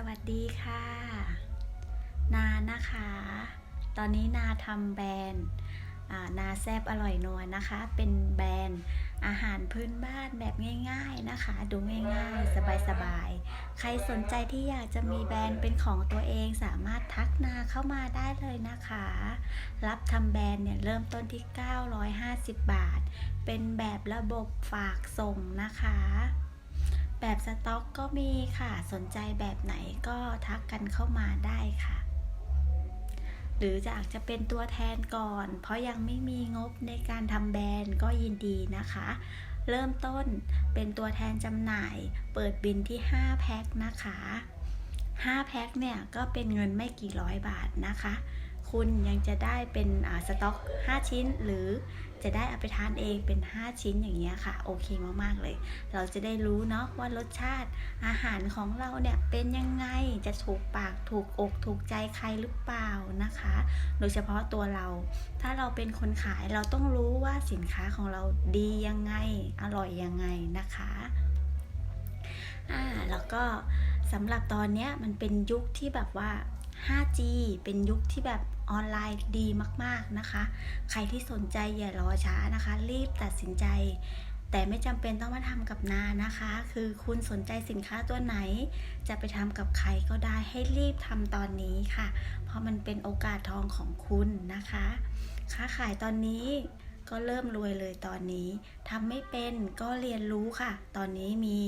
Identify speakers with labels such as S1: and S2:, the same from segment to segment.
S1: สวัสดีค่ะ นานะคะ ตอนนี้นาทำแบรนด์นาแซบอร่อยนัวนะคะ เป็นแบรนด์อาหารพื้นบ้านแบบง่าย ๆนะคะ ดูง่ายๆ สบายๆ ใครสนใจที่อยากจะมีแบรนด์เป็นของตัวเองสามารถทักนาเข้ามาได้เลยนะคะ รับทำแบรนด์เนี่ยเริ่มต้นที่ 950 บาท เป็นแบบระบบฝากส่งนะคะ แบบสต็อกก็มีค่ะ สนใจแบบไหนก็ทักกันเข้ามาได้ค่ะ หรือจะอาจจะเป็นตัวแทนก่อน เพราะยังไม่มีงบในการทำแบรนด์ก็ยินดีนะคะ เริ่มต้นเป็นตัวแทนจำหน่าย เปิดบินที่ 5 แพ็คนะคะ 5 แพ็คเนี่ยก็เป็นเงินไม่กี่ร้อยบาทนะคะ คุณยังจะได้เป็นสต็อก 5 ชิ้น หรือจะได้เอาไปทานเองเป็น 5 ชิ้นอย่างเงี้ยค่ะ โอเคมากๆเลย เราจะได้รู้เนาะว่ารสชาติอาหารของเราเนี่ยเป็นยังไงจะถูกปากถูกอกถูกใจใครหรือเปล่านะคะ โดยเฉพาะตัวเรา ถ้าเราเป็นคนขายเราต้องรู้ว่าสินค้าของเราดียังไง อร่อยยังไงนะคะอ่าแล้วก็สำหรับตอนเนี้ยมันเป็นยุคที่แบบว่า 5G เป็นยุคที่แบบ ออนไลน์ดีมากๆนะคะ ใครที่สนใจอย่ารอช้านะคะ รีบตัดสินใจ แต่ไม่จำเป็นต้องมาทำกับนานะคะ คือคุณสนใจสินค้าตัวไหน จะไปทำกับใครก็ได้ให้รีบทำตอนนี้ค่ะ เพราะมันเป็นโอกาสทองของคุณนะคะ ค้าขายตอนนี้ ก็เริ่มรวยเลยตอนนี้ทำไม่เป็นก็เรียนรู้ค่ะ ตอนนี้มี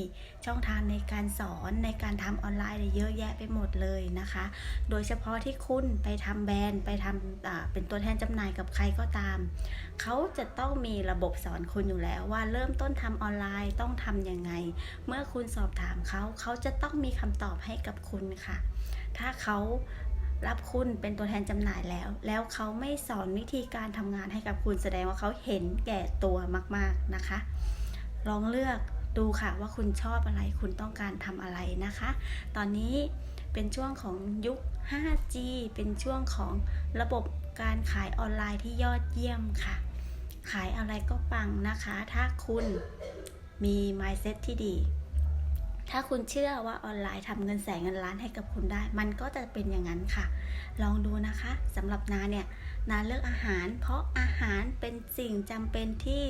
S1: ช่องทางในการสอนในการทำออนไลน์เยอะแยะไปหมดเลยนะคะ โดยเฉพาะที่คุณไปทำแบรนด์ไปทำเป็นตัวแทนจำหน่ายกับใครก็ตาม เขาจะต้องมีระบบสอนคุณอยู่แล้วว่าเริ่มต้นทำออนไลน์ต้องทำยังไง เมื่อคุณสอบถามเขาเขาจะต้องมีคำตอบให้กับคุณค่ะ ถ้าเขา รับคุณเป็นตัวแทนจำหน่ายแล้ว แล้วเขาไม่สอนวิธีการทำงานให้กับคุณแสดงว่าเขาเห็นแก่ตัวมาก ๆนะคะ ลองเลือกดูค่ะว่าคุณชอบอะไรคุณต้องการทำอะไรนะคะ ตอนนี้เป็นช่วงของยุค 5G เป็นช่วงของระบบการขายออนไลน์ที่ยอดเยี่ยมค่ะ ขายอะไรก็ปังนะคะ ถ้าคุณมี mindset ที่ดี ถ้าคุณเชื่อว่าออนไลน์ทำเงินแสนเงินล้านให้กับคุณได้ มันก็จะเป็นอย่างนั้นค่ะ ลองดูนะคะสำหรับนาเนี่ยนาเลือกอาหาร เพราะอาหารเป็นสิ่งจำเป็นที่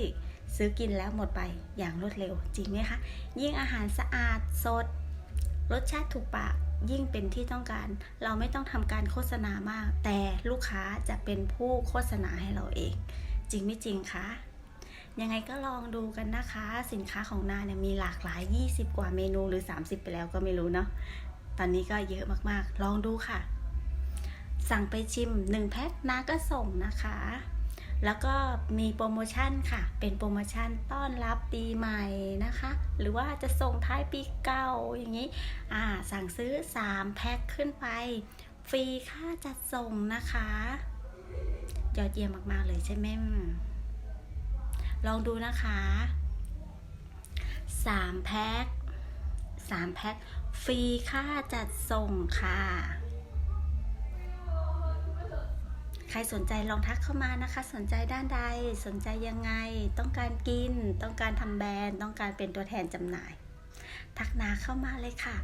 S1: ซื้อกินแล้วหมดไปอย่างรวดเร็วจริงไหมคะ ยิ่งอาหารสะอาดสด รสชาติถูกปากยิ่งเป็นที่ต้องการ เราไม่ต้องทำการโฆษณามาก แต่ลูกค้าจะเป็นผู้โฆษณาให้เราเอง จริงไม่จริงคะ ยังไงก็ลองดูกันนะคะ สินค้าของนาเนี่ยมีหลากหลาย 20 กว่าเมนูหรือ 30 ไปแล้วก็ไม่รู้เนาะตอนนี้ก็เยอะมากๆ ลองดูค่ะ สั่งไปชิม 1 แพ็คนาก็ส่งนะคะ แล้วก็มีโปรโมชั่นค่ะ เป็นโปรโมชั่นต้อนรับปีใหม่นะคะ หรือว่าจะส่งท้ายปีเก่าอย่างนี้อ่าสั่งซื้อ 3 แพ็คขึ้นไป ฟรีค่าจัดส่งนะคะ ยอดเยี่ยมมากๆเลยใช่ไหม ลองดูนะคะ3แพ็ค3แพ็คฟรีค่าจัดส่งค่ะ ใครสนใจลองทักเข้ามานะคะ สนใจด้านใด สนใจยังไง ต้องการกิน ต้องการทำแบรนด์ ต้องการเป็นตัวแทนจำหน่าย ทักนาเข้ามาเลยค่ะ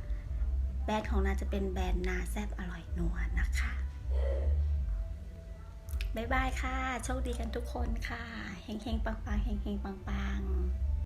S1: แบรนด์ของนาจะเป็นแบรนด์นาแซบอร่อยนัวนะคะ บ๊ายบายค่ะ โชคดีกันทุกคนค่ะ เฮงเฮงปังปังเฮงเฮงปังปัง